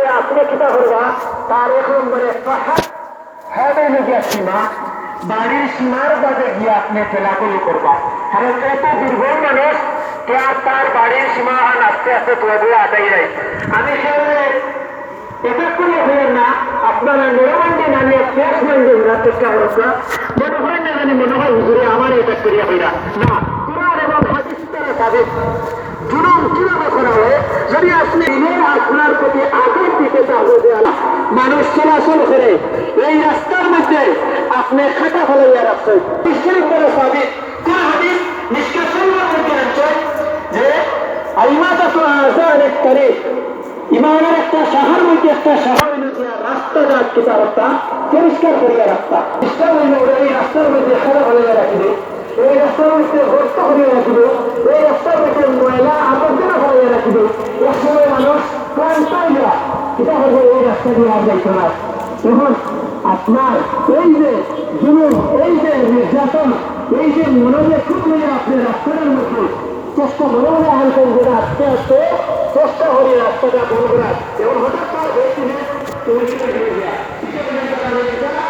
ক্ষেত্রে আপনি কিতা করবা? তার এক নম্বরে হবে গিয়া সীমা বাড়ির সীমার বাদে গিয়ে আপনি ঠেলাগুলি করবা। কারণ এত দুর্বল মানুষ। কে আর তার বাড়ির সীমা আর আস্তে আস্তে তোলা আটাই যায় আমি সেখানে এটা করে হইলেন না, আপনারা নিরমান্ডে নামিয়ে শেষ মান্ডে চেষ্টা করছে মনে হয় না জানি, মনে হয় আমার এটা করিয়া হইরা না কোরআন এবং হাদিস দ্বারা সাবেক জুলুম কীভাবে করা হয় যদি আপনি নিজের আপনার প্রতি আগুন দিতে তাহলে মানুষ চলাচল করে এই রাস্তার মধ্যে আপনি খাতা ফলাইয়া রাখছেন। নিশ্চয়ই করে সাবেক কোন হাদিস নিষ্কাশনের মধ্যে আছে যে আইমাতা আজান এক তারিখ। ইমানের একটা শহর মধ্যে একটা শহর রাস্তা যাক কিতা রাস্তা? পরিষ্কার করিয়া রাস্তা। চেষ্টা হইল এই রাস্তার মধ্যে খারাপ হইয়া রাখিবে। এই রাস্তার মধ্যে ভর্ত করিয়া রাখিবে। এই রাস্তার মধ্যে ময়লা আবর্জনা করিয়া রাখিবে। এক সময় মানুষ ক্লান্ত হইয়া কিতা করবে এই রাস্তা দিয়ে আর না। তখন আপনার এই যে জুলুম, এই যে নির্যাতন, এই যে মনোজে হইয়া আপনি রাস্তার মধ্যে চেষ্টা মনে মনে আনতেন যে আস্তে আস্তে চেষ্টা হয়ে রাস্তাটা বন্ধ করার এবং হঠাৎ তৈরি যায়